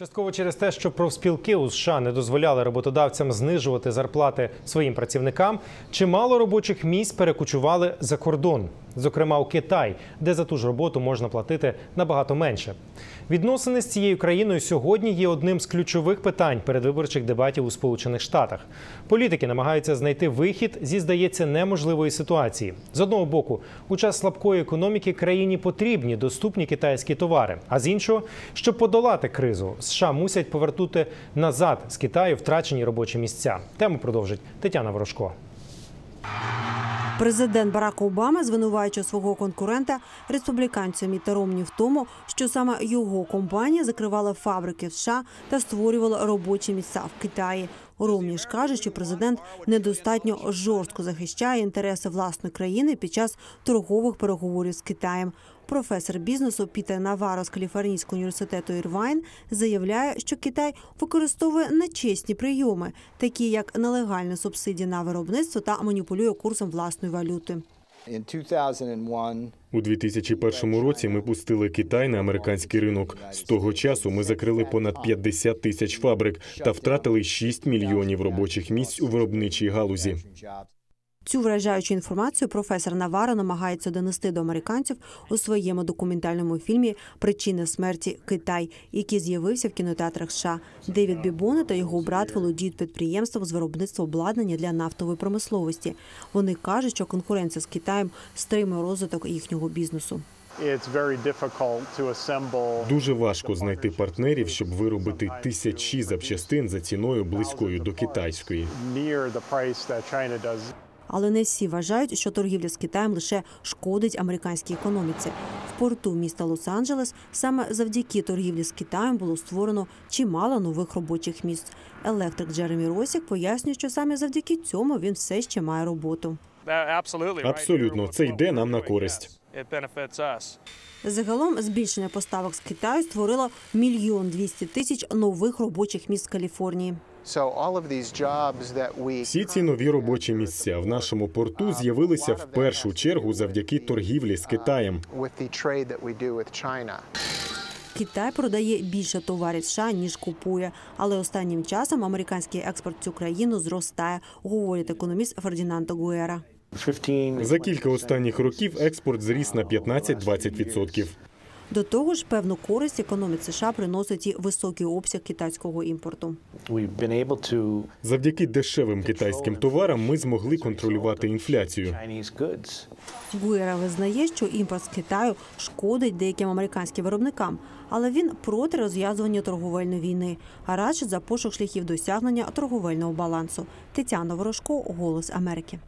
Частково через те, що профспілки у США не дозволяли роботодавцям знижувати зарплати своїм працівникам, чимало робочих місць перекочували за кордон, зокрема у Китай, де за ту ж роботу можна платити набагато менше. Відносини з цією країною сьогодні є одним з ключових питань передвиборчих дебатів у Сполучених Штатах. Політики намагаються знайти вихід зі здається неможливої ситуації. З одного боку, у час слабкої економіки країні потрібні доступні китайські товари. А з іншого, щоб подолати кризу, США мусять повернути назад з Китаю втрачені робочі місця. Тему продовжить Тетяна Ворожко. Президент Барак Обама звинувачує свого конкурента республіканця Міта Ромні в тому, що саме його компанія закривала фабрики в США та створювала робочі місця в Китаї. Ромні каже, що президент недостатньо жорстко захищає інтереси власної країни під час торгових переговорів з Китаєм. Професор бізнесу Пітер Наваро з Каліфорнійського університету Ірвайн заявляє, що Китай використовує нечесні прийоми, такі як нелегальні субсидії на виробництво та маніпулює курсом власної валюти. In 2001, У 2001 році ми пустили Китай на американський ринок. З того часу ми закрили понад 50 тисяч фабрик та втратили 6 мільйонів робочих місць у виробничій галузі. Цю вражаючу інформацію професор Наваро намагається донести до американців у своєму документальному фільмі Причини смерті Китай, який з'явився в кінотеатрах США. Девід Бібоне та його брат володіють підприємством з виробництва обладнання для нафтової промисловості. Вони кажуть, що конкуренція з Китаєм стримує розвиток їхнього бізнесу. Дуже важко знайти партнерів, щоб виробити тисячі запчастин за ціною близькою до китайської. Але не всі вважають, що торгівля з Китаєм лише шкодить американській економіці. В порту міста Лос-Анджелес саме завдяки торгівлі з Китаєм було створено чимало нових робочих місць. Електрик Джеремі Росік пояснює, що саме завдяки цьому він все ще має роботу. Абсолютно, це йде нам на користь. Загалом збільшення поставок з Китаю створило мільйон двісті тисяч нових робочих місць Каліфорнії. So all of these jobs that we Всі ці нові робочі місця в нашому порту з'явилися в першу чергу завдяки торгівлі з Китаєм. with the trade that we do with China. Китай продає більше товарів США, ніж купує. Але останнім часом американський експорт в цю країну зростає, говорить економіст Фердінандо Гуера. За кілька останніх років експорт зріс на 15-20%. До того ж, певну користь економіці США приносить і високий обсяг китайського імпорту. Завдяки дешевим китайським товарам ми змогли контролювати інфляцію. Гуера визнає, що імпорт з Китаю шкодить деяким американським виробникам, але він проти розв'язування торговельної війни, а радше за пошук шляхів досягнення торговельного балансу. Тетяна Ворожко, Голос Америки.